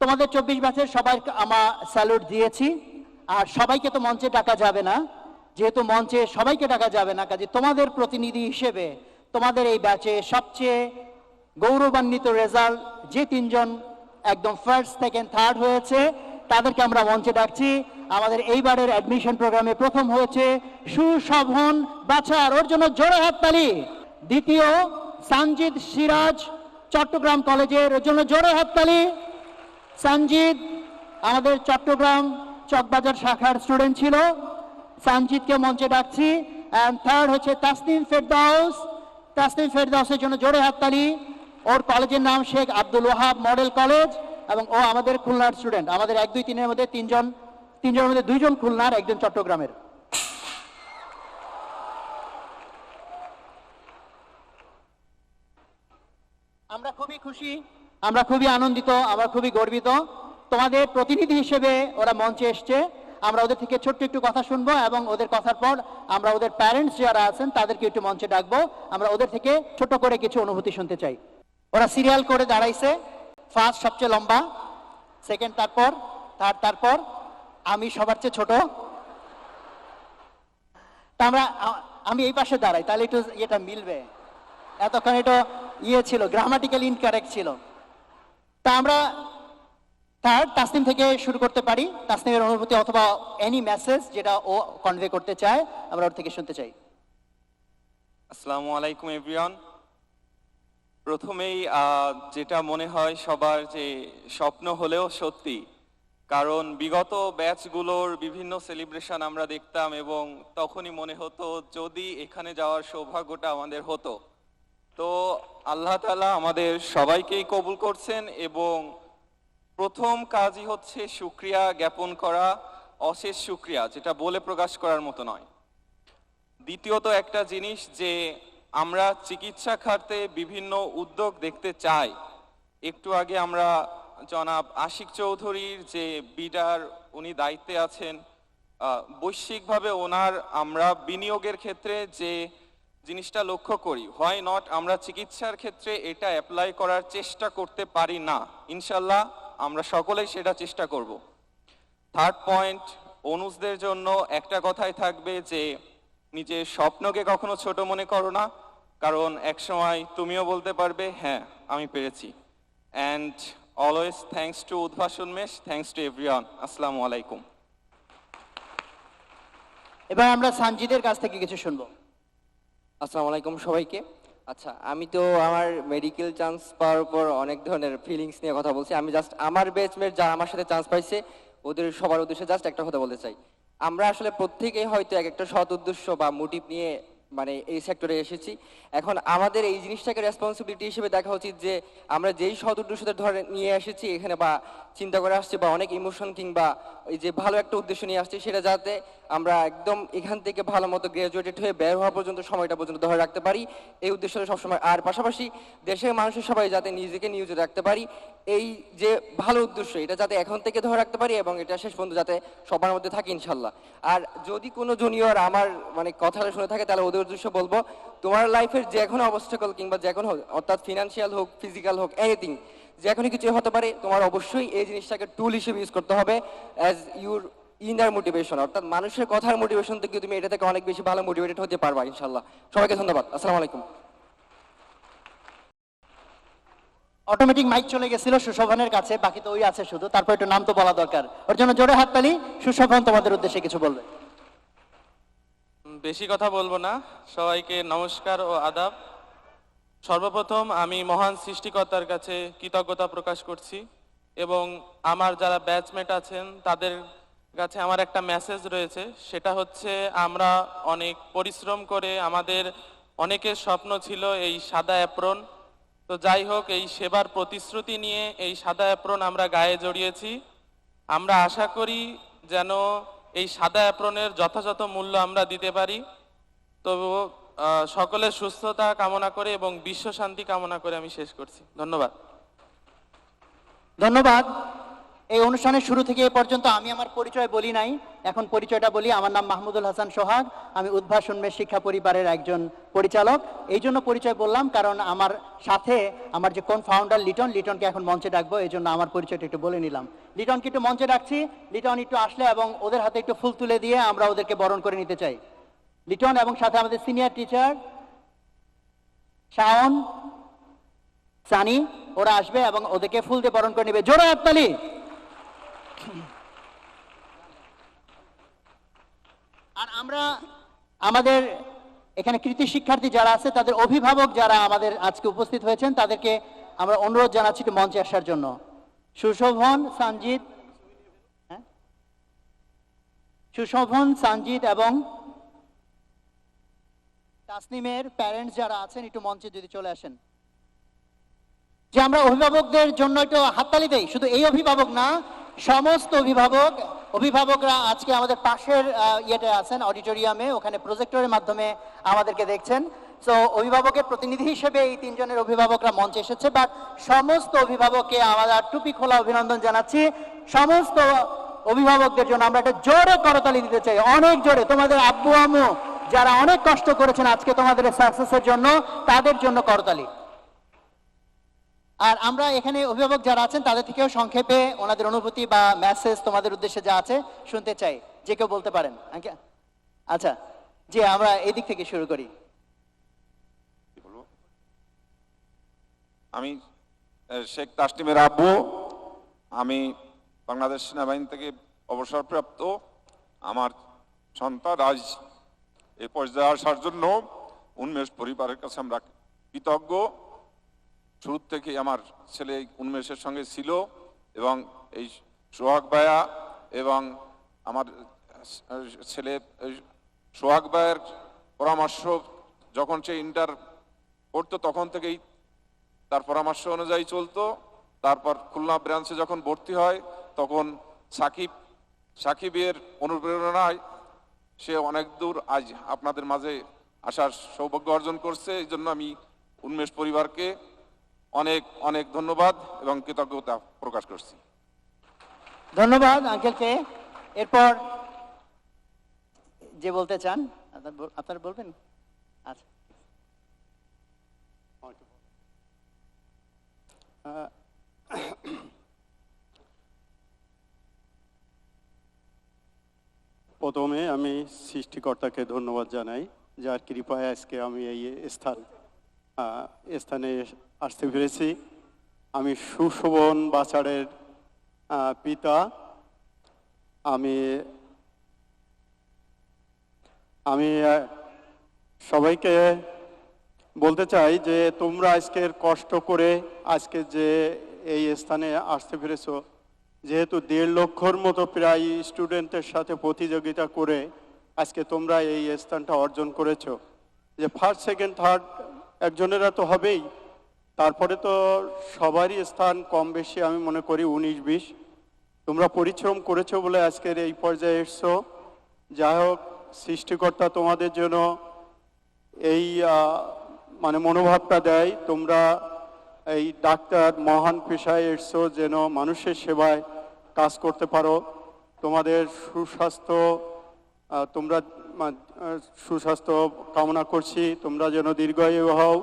তোমাদের চব্বিশ ব্যাচের সবাই আমরা স্যালুট দিয়েছি। আর সবাইকে তো মঞ্চে ডাকা যাবে না। যেহেতু মঞ্চে সবাইকে ডাকা যাবে না, কাজে তোমাদের প্রতিনিধি হিসেবে তোমাদের এই ব্যাচে সবচেয়ে গৌরবান্বিত রেজাল্ট যে তিনজন একদম ফার্স্ট সেকেন্ড থার্ড হয়েছে, তাদেরকে আমরা মঞ্চে ডাকছি। আমাদের এইবারের অ্যাডমিশন প্রোগ্রামে প্রথম হয়েছে সুশোভন বাছার, ওর জন্য জোরে হাততালি দ্বিতীয়, সানজিদ সিরাজ, চট্টগ্রাম কলেজের, ওর জন্য জোরে হাততালি সঞ্জিত, আমাদের চট্টগ্রাম চকবাজার শাখার স্টুডেন্ট ছিল। সঞ্জিতকে মঞ্চে ডাকছি। অ্যান্ড থার্ড হচ্ছে তাসনিম ফেরদাউস। তাসনিম ফেরদাউসের জন্য জোরে হাততালি। ওর কলেজের নাম শেখ আব্দুল ওয়াহাব মডেল কলেজ এবং ও আমাদের খুলনার স্টুডেন্ট আমাদের এক, দুই, তিনের মধ্যে তিনজন, তিনজনের মধ্যে দুইজন খুলনার, একজন চট্টগ্রামের। আমরা খুবই খুশি আমরা খুবই আনন্দিত, আমরা খুবই গর্বিত। তোমাদের প্রতিনিধি হিসেবে ওরা মঞ্চে এসছে। আমরা ওদের থেকে ছোট্ট একটু কথা শুনব এবং ওদের কথার পর আমরা ওদের প্যারেন্টস যারা আছেন তাদেরকে একটু মঞ্চে ডাকবো। আমরা ওদের থেকে ছোট করে কিছু অনুভূতি শুনতে চাই। ওরা সিরিয়াল করে দাঁড়াইছে। ফার্স্ট সবচেয়ে লম্বা সেকেন্ড তারপর থার্ড তারপর। আমি সবার চেয়ে ছোট। তা আমরা, আমি এই পাশে দাঁড়াই, তাহলে একটু এটা মিলবে। এতক্ষণ এটা ইয়ে ছিল গ্রামাটিক্যাল ইনকারেক্ট ছিল। তা আমরা তার তাসনিম থেকে শুরু করতে পারি। তাসনিমের অনুভূতি অথবা এনি মেসেজ যেটা ও কনভে করতে চায়, আমরা ওর থেকে শুনতে চাই। আসসালামু আলাইকুম এভরিওয়ান প্রথমেই যেটা মনে হয় সবার যে স্বপ্ন হলেও সত্যি, কারণ বিগত ব্যাচগুলোর বিভিন্ন সেলিব্রেশন আমরা দেখতাম এবং তখনই মনে হতো যদি এখানে যাওয়ার সৌভাগ্যটা আমাদের হতো। তো আল্লাহ তালা আমাদের সবাইকেই কবুল করছেন এবং প্রথম কাজই হচ্ছে সুক্রিয়া জ্ঞাপন করা, অশেষ সুক্রিয়া যেটা বলে প্রকাশ করার মতো নয়। দ্বিতীয়ত একটা জিনিস যে আমরা চিকিৎসা খাতে বিভিন্ন উদ্যোগ দেখতে চাই। একটু আগে আমরা জনাব আশিক চৌধুরীর যে বিডার উনি দায়িত্বে আছেন বৈশ্বিকভাবে ওনার আমরা বিনিয়োগের ক্ষেত্রে যে জিনিসটা লক্ষ্য করি। হোয়াই নট আমরা চিকিৎসার ক্ষেত্রে এটা অ্যাপ্লাই করার চেষ্টা করতে পারি না। ইনশাল্লাহ আমরা সকলেই সেটা চেষ্টা করব। থার্ড পয়েন্ট অনুজদের জন্য একটা কথাই থাকবে যে, নিজের স্বপ্নকে কখনো ছোট মনে করো না। কারণ একসময় তুমিও বলতে পারবে হ্যাঁ আমি পেরেছি। And always thanks to Udbhasan mesh thanks to everyone আসসালামু আলাইকুম এবার আমরা সানজিদের কাছ থেকে কিছু শুনব। আসসালামু আলাইকুম সবাইকে। আচ্ছা আমি তো আমার মেডিকেল চান্স পাওয়ার পর অনেক ধরনের ফিলিংস নিয়ে কথা বলছি। আমি জাস্ট আমার ব্যাচমেট যারা আমার সাথে চান্স পাইছে, ওদের সবার উদ্দেশ্যে জাস্ট একটা কথা বলতে চাই। আমরা আসলে প্রত্যেকেই হয়তো এক একটা সৎ উদ্দেশ্য বা মোটিভ নিয়ে মানে এই সেক্টরে এসেছি। এখন আমাদের এই জিনিসটাকে রেসপন্সিবিলিটি হিসেবে দেখা উচিত যে, আমরা যেই সৎ উদ্দেশ্যটা ধরে নিয়ে এসেছি, এখানে বা চিন্তা করে আসছি বা অনেক ইমোশন কিংবা এই যে ভালো একটা উদ্দেশ্য নিয়ে আসছি, সেটা যাতে আমরা একদম এখান থেকে ভালো মতো গ্রাজুয়েটেড হয়ে বের হওয়া পর্যন্ত, সময়টা পর্যন্ত ধরে রাখতে পারি। এই উদ্দেশ্যটা সবসময়। আর পাশাপাশি দেশের মানুষের সবাই যাতে নিজেকে নিয়োজিত রাখতে পারি, এই যে ভালো উদ্দেশ্য, এটা যাতে এখন থেকে ধরে রাখতে পারি এবং এটা শেষ পর্যন্ত যাতে সবার মধ্যে থাকে ইনশাল্লাহ। আর যদি কোনো জুনিয়র আমার মানে কথাটা শুনে থাকে, তাহলে ওদের উদ্দেশ্য বলব, তোমার লাইফের যে কোনো অবস্টাকল কিংবা যে কোনো অর্থাৎ ফিনান্সিয়াল হোক ফিজিক্যাল হোক এনিথিং যে কোনো কিছু হতে পারে, তোমার অবশ্যই এই জিনিসটাকে টুল হিসেবে ইউজ করতে হবে অ্যাজ ইউর ইনার মোটিভেশন অর্থাৎ মানুষের কথার মোটিভেশন থেকে তুমি এটা থেকে অনেক বেশি ভালো মোটিভেটেড হতে পারবা ইনশাল্লাহ সবাইকে ধন্যবাদ, আসসালামু আলাইকুম। অটোমেটিক মাইক চলে গেছিল সুশোভনের কাছে, বাকি তো ওই আছে শুধু, তারপর একটু নাম তো বলা দরকার। ওর জন্য জোরে হাততালি সুশোভন তোমাদের উদ্দেশ্যে কিছু বলবে। বেশি কথা বলব না। সবাইকে নমস্কার ও আদাব। সর্বপ্রথম আমি মহান সৃষ্টিকর্তার কাছে কৃতজ্ঞতা প্রকাশ করছি এবং আমার যারা ব্যাচমেট আছেন, তাদের কাছে আমার একটা মেসেজ রয়েছে। সেটা হচ্ছে, আমরা অনেক পরিশ্রম করে আমাদের অনেকের স্বপ্ন ছিল এই সাদা অ্যাপ্রন তো যাই হোক, এই সেবার প্রতিশ্রুতি নিয়ে এই সাদা অ্যাপ্রন আমরা গায়ে জড়িয়েছি। আমরা আশা করি যেন এই সাদা অ্যাপ্রনের যথাযথ মূল্য আমরা দিতে পারি। তো আহ, সকলের সুস্থতা কামনা করে এবং বিশ্ব শান্তি কামনা করে আমি শেষ করছি। ধন্যবাদ। ধন্যবাদ। এই অনুষ্ঠানের শুরু থেকে এ পর্যন্ত আমি আমার পরিচয় বলি নাই। এখন পরিচয়টা বলি, আমার নাম মাহমুদুল হাসান সোহাগ। আমি উদ্ভাসন মেশ শিক্ষা পরিবারের একজন পরিচালক। এই জন্য পরিচয় বললাম, কারণ আমার সাথে আমার যে কোন ফাউন্ডার লিটন, লিটনকে এখন মঞ্চে ডাকবো, এই জন্য আমার পরিচয়টা একটু বলে নিলাম। লিটনকে একটু মঞ্চে ডাকছি। লিটন একটু আসলে এবং ওদের হাতে একটু ফুল তুলে দিয়ে আমরা ওদেরকে বরণ করে নিতে চাই। লিটন এবং সাথে আমাদের সিনিয়র টিচার শাওন, সানি, ওরা আসবে এবং ওদেরকে ফুল দিয়ে বরণ করে নেবে। জোরে হাততালি আর আমরা আমাদের এখানে কৃতি শিক্ষার্থী যারা আছে, তাদের অভিভাবক যারা আমাদের আজকে উপস্থিত হয়েছেন, তাদেরকে আমরা অনুরোধ জানাচ্ছি একটু মঞ্চে আসার জন্য সুশোভন সঞ্জিত হ্যাঁ? সুশোভন সঞ্জিত এবং তাসনিমের প্যারেন্টস যারা আছেন, একটু মঞ্চে যদি চলে আসেন যে আমরা অভিভাবকদের জন্য একটু হাততালি দেই, শুধু এই অভিভাবক না, সমস্ত অভিভাবক অভিভাবকরা আজকে আমাদের পাশের ইয়েতে আছেন, অডিটোরিয়ামে, ওখানে প্রজেক্টরের মাধ্যমে আমাদেরকে দেখছেন। তো অভিভাবকের প্রতিনিধি হিসেবে এই তিনজনের অভিভাবকরা মঞ্চে এসেছে বাট সমস্ত অভিভাবককে আমরা টুপি খোলা অভিনন্দন জানাচ্ছি। সমস্ত অভিভাবকদের জন্য আমরা একটা জোরে করতালি দিতে চাই, অনেক জোরে। তোমাদের আব্বু আম্মু যারা অনেক কষ্ট করেছেন আজকে তোমাদের সাকসেসের জন্য, তাদের জন্য করতালি। আর আমরা এখানে অভিভাবক যারা আছেন, তাদের থেকেও সংক্ষেপে ওনাদের অনুভূতি বা মেসেজ তোমাদের উদ্দেশ্যে যা আছে শুনতে চাই। যে কেউ বলতে পারেন। আচ্ছা জি, আমরা এই দিক থেকে শুরু করি? আমি শেখ তাসলিমের আব্বু। আমি বাংলাদেশ সেনাবাহিনী থেকে অবসরপ্রাপ্ত। আমার সন্তান আজ এই পর্যায়ে আসার জন্য উন্মেষ পরিবারের কাছে আমরা কৃতজ্ঞ। শুরু থেকে আমার ছেলে উন্মেষের সঙ্গে ছিল এবং এই সোহাগ ভাইয়া এবং আমার ছেলে সোহাগ ভাইয়ের পরামর্শ যখন সে ইন্টার পড়তো তখন থেকেই তার পরামর্শ অনুযায়ী চলতো। তারপর খুলনা ব্রাঞ্চে যখন ভর্তি হয় তখন সাকিব, সাকিবের অনুপ্রেরণায় সে অনেক দূর আজ আপনাদের মাঝে আসার সৌভাগ্য অর্জন করছে। এই জন্য আমি উন্মেষ পরিবারকে অনেক অনেক ধন্যবাদ এবং কৃতজ্ঞতা প্রকাশ করছি। ধন্যবাদ আঙ্কেলকে। এরপর যে বলতে চান আপনার বলবেন? আচ্ছা। প্রথমে আমি সৃষ্টিকর্তাকে ধন্যবাদ জানাই যার কৃপায় আজকে আমি এই স্থান আহ, স্থানে আসতে পেরেছি। আমি সুশোভন বাচারের পিতা। আমি আমি সবাইকে বলতে চাই যে তোমরা আজকের কষ্ট করে আজকে যে এই স্থানে আসতে পেরেছ, যেহেতু দেড় লক্ষর মতো প্রায় স্টুডেন্টের সাথে প্রতিযোগিতা করে আজকে তোমরা এই স্থানটা অর্জন করেছ। যে ফার্স্ট সেকেন্ড থার্ড একজনেরা তো হবেই তারপরে তো সবারই স্থান কম বেশি, আমি মনে করি উনিশ, বিশ। তোমরা পরিশ্রম করেছ বলে আজকের এই পর্যায়ে এসছো। যাই হোক, সৃষ্টিকর্তা তোমাদের জন্য এই মানে মনোভাবটা দেয়। তোমরা এই ডাক্তার, মহান পেশায় এসছো যেন মানুষের সেবায় কাজ করতে পারো। তোমাদের সুস্বাস্থ্য তোমরা সুস্বাস্থ্য কামনা করছি। তোমরা যেন দীর্ঘায়ু হও।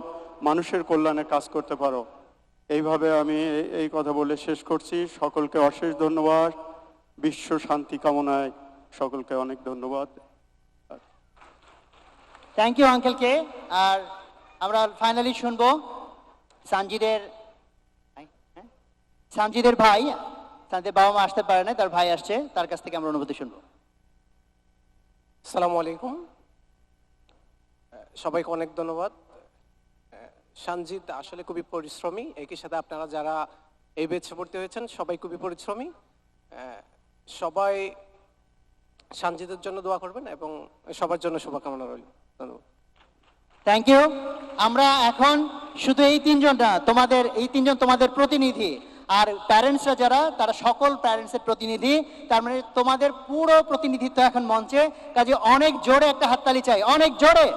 মানুষের কল্যাণে কাজ করতে পারো। এইভাবে আমি এই- এই কথা বলে শেষ করছি। সকলকে অশেষ ধন্যবাদ। বিশ্ব শান্তি কামনায় সকলকে অনেক ধন্যবাদ। থ্যাংক ইউ আঙ্কেলকে আর আমরা ফাইনালি শুনব সানজিদের হ্যাঁ? সানজিদের ভাই সানজিদের বাবা মা আসতে পারে না তার ভাই আসছে তার কাছ থেকে আমরা অনুভূতি শুনব। আসসালামু আলাইকুম। সবাইকে অনেক ধন্যবাদ। সানজিদ আসলে খুবই পরিশ্রমী। একই সাথে আপনারা যারা এই বেছে ভর্তি হয়েছেন, সবাই খুবই পরিশ্রমী। সবাই সানজিদের জন্য দোয়া করবেন এবং সবার জন্য শুভকামনা রইল। ধন্যবাদ। থ্যাংক ইউ আমরা এখন শুধু এই তিনজন না, তোমাদের, এই তিনজন তোমাদের প্রতিনিধি। আর প্যারেন্টসরা যারা, তারা সকল প্যারেন্টসের প্রতিনিধি। তার মানে তোমাদের পুরো প্রতিনিধিত্ব এখন মঞ্চে। কাজে অনেক জোরে একটা হাততালি চাই। অনেক জোরে।